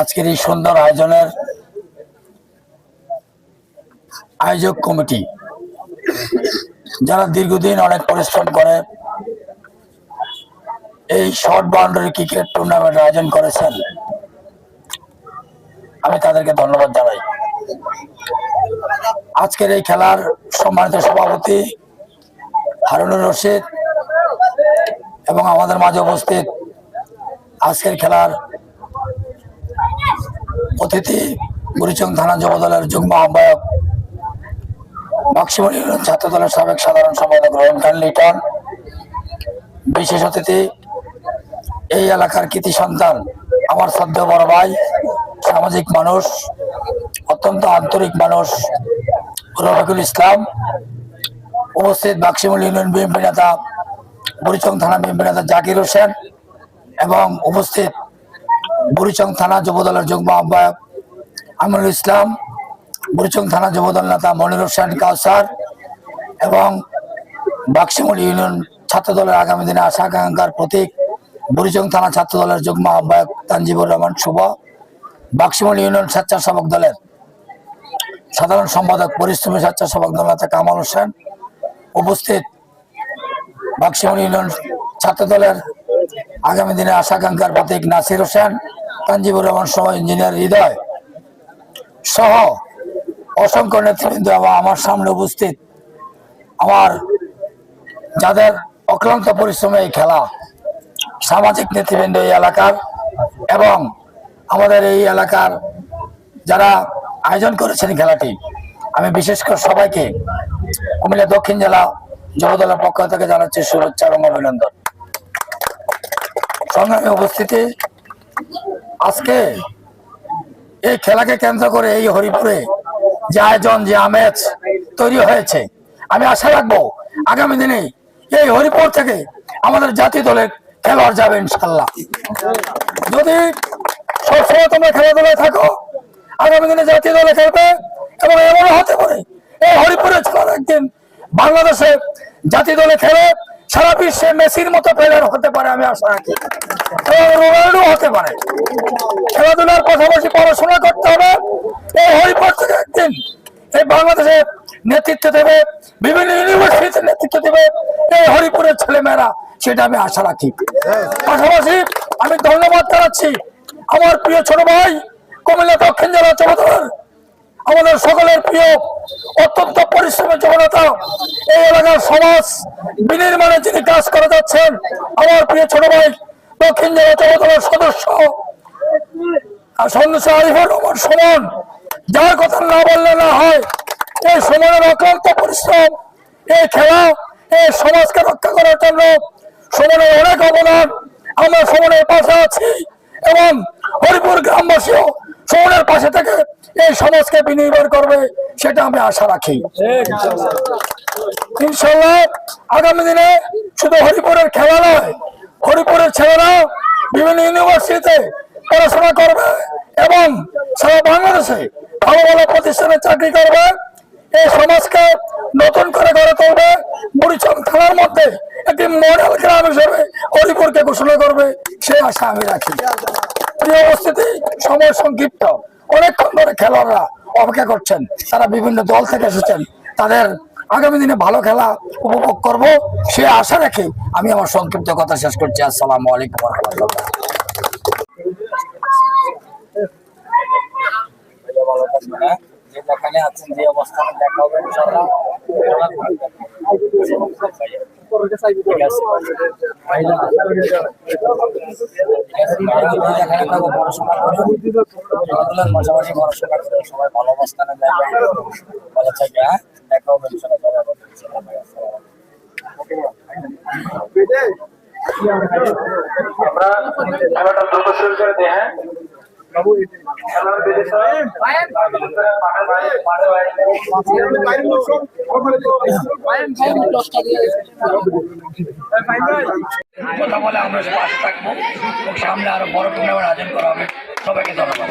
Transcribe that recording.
আজকের এই সুন্দর আয়োজনের আয়োজক কমিটি, যারা দীর্ঘদিন অনেক পরিশ্রম করে এই শর্ট বাউন্ডারি ক্রিকেট টুর্নামেন্ট আয়োজন করেছেন, আমি তাদেরকে ধন্যবাদ জানাই। আজকের এই খেলার সম্মানিত সভাপতি হারুনুর রশিদ এবং আমাদের মাঝে উপস্থিত আজকের খেলার অতিথি বুড়িচং থানা যুব দলের যুগ্ম আহ্বায়ক ইউনিয়ন ছাত্র দলের সাবেক সাধারণ সম্পাদক রোহন খান লিটন বিশেষ অতিথি, এই এলাকার কৃতি সন্তান, আমার শ্রদ্ধা বড় ভাই, সামাজিক মানুষ, অত্যন্ত আন্তরিক মানুষ, রফিকুল ইসলাম। উপস্থিত বাক্সিমুল ইউনিয়ন বিএনপি নেতা বুড়িচং থানা বিএনপি নেতা জাকির হোসেন। এবং উপস্থিত বুড়িচং থানা যুবদলের যুগ্ম আহ্বায়ক আমিনুল ইসলাম, বুড়িচং থানা যুবদল নেতা মনির হোসেন কাউসার এবং বাক্সিমুল ইউনিয়ন ছাত্র দলের আগামী দিনে আশা আকাঙ্ক্ষার প্রতীক বুড়িচং থানা ছাত্র দলের যুগ্ম আহ্বায়ক তানজিবুর রহমান শুভ, বাক্সিমুল ইউনিয়ন স্বেচ্ছাসেবক দলের সাধারণ সম্পাদক পরিশ্রমী স্বেচ্ছাসেবক দল নেতা কামাল হোসেন, উপস্থিত বাক্সিমুল ইউনিয়ন ছাত্র দলের আগামী দিনে আশাকাঙ্ক্ষার প্রতীক নাসির হোসেন, তানজিবুর রহমান সহ ইঞ্জিনিয়ার হৃদয় সহ অসংখ্য নেতৃবৃন্দ আমার সামনে উপস্থিত আমার যাদের অক্লান্ত পরিশ্রমে এই খেলা সামাজিক নেতৃবৃন্দ এই এলাকার এবং আমাদের এই এলাকার যারা আয়োজন করেছেন খেলাটি, আমি বিশেষ করে সবাইকে কুমিল্লা দক্ষিণ জেলা যুবদলের পক্ষ থেকে জানাচ্ছি শুভেচ্ছা এবং অভিনন্দন। সংগ্রামী উপস্থিতি, আজকে এই খেলাকে কেন্দ্র করে এই হরিপুরে যে আয়োজন, যে আমেজ তৈরি হয়েছে। আমি আশা রাখব আগামী দিনে এই হরিপুর থেকে আমাদের জাতীয় দলের খেলোয়াড় যাবে ইনশাল্লাহ যদি সবসময় তোমরা খেলাধুলায় থাকো, আগামী দিনে জাতীয় দলে খেলবে এবং এমনও হতে পারে এই হরিপুরে ছেলেরা একদিন বাংলাদেশে জাতীয় দলে খেলে সারা বিশ্বে মেসির মতো প্লেয়ার হতে পারে, আমি আশা রাখি। এবং রোনাল্ডো হতে পারে। খেলাধুলার পাশাপাশি পড়াশোনা করতে হবে। এই হরিপুর থেকে একদিন এই বাংলাদেশে নেতৃত্ব দেবে, বিভিন্ন ইউনিভার্সিটিতে নেতৃত্ব দেবে এই হরিপুরের ছেলেমেয়েরা, সেটা আমি আশা রাখি। পাশাপাশি আমি ধন্যবাদ জানাচ্ছি আমার প্রিয় ছোট ভাই, কুমিল্লা দক্ষিণ জেলা চৌধুরীর আমাদের সকলের প্রিয়, অত্যন্ত পরিশ্রমী জনতা, এই এলাকার সমাজ বিনির্মাণে যিনি কাজ করে যাচ্ছেন, আমার প্রিয় ছোট ভাই, দক্ষিণ জেলা চৌধুরীর সদস্য সুমন, যার কথা না বললে না হয়, এই পরিশ্রম, এই খেলা, এই সমাজকে রক্ষা করার জন্য আমরা সুমনের পাশে আছি, এবং হরিপুর গ্রামবাসীও সুমনের পাশে থেকে এই সমাজকে বিনির্মাণ করবে, সেটা আমি আশা রাখি। ইনশাল্লাহ আগামী দিনে শুধু হরিপুরের খেলা নয়, হরিপুরের ছেলেরা বিভিন্ন ইউনিভার্সিটিতে পড়াশোনা করবে এবং সারা বাংলাদেশে ভালো ভালো প্রতিষ্ঠানে চাকরি করবে। এই সমাজকে নতুন করে গড়ে তুলবে। বুড়িচং থানার মধ্যে একটি মডেল গ্রাম হিসেবে হরিপুরকে ঘোষণা করবে সেই আশা আমি রাখি। উপস্থিতি সময় সংক্ষিপ্ত। অনেকক্ষণ ধরে খেলোয়াড়রা অপেক্ষা করছেন। তারা বিভিন্ন দল থেকে এসেছেন। তাদের আগামী দিনে ভালো খেলা উপভোগ করব সে আশা রেখে আমি আমার সংক্ষিপ্ত কথা শেষ করছি। আসসালামু আলাইকুম রহমতুল্লাহ। যেখানে আছেন যে অবস্থানে দেখা হবে ইনশাআল্লাহ খেলাধুলার পাশাপাশি সবাই ভালো অবস্থানে ভালো থাকে হ্যাঁ দেখা হবে ইনশাআল্লাহ সবাই ভালো থাকবে। ইনশাআল্লাহ ভাই, আসসালামু আলাইকুম। আমরা খেলাটা শুরু করে দিই হ্যাঁ কথা বলে আমরা পাশে থাকব এবং সামনে আরও বড় টুর্নামেন্ট আয়োজন করা হবে সবাইকে ধন্যবাদ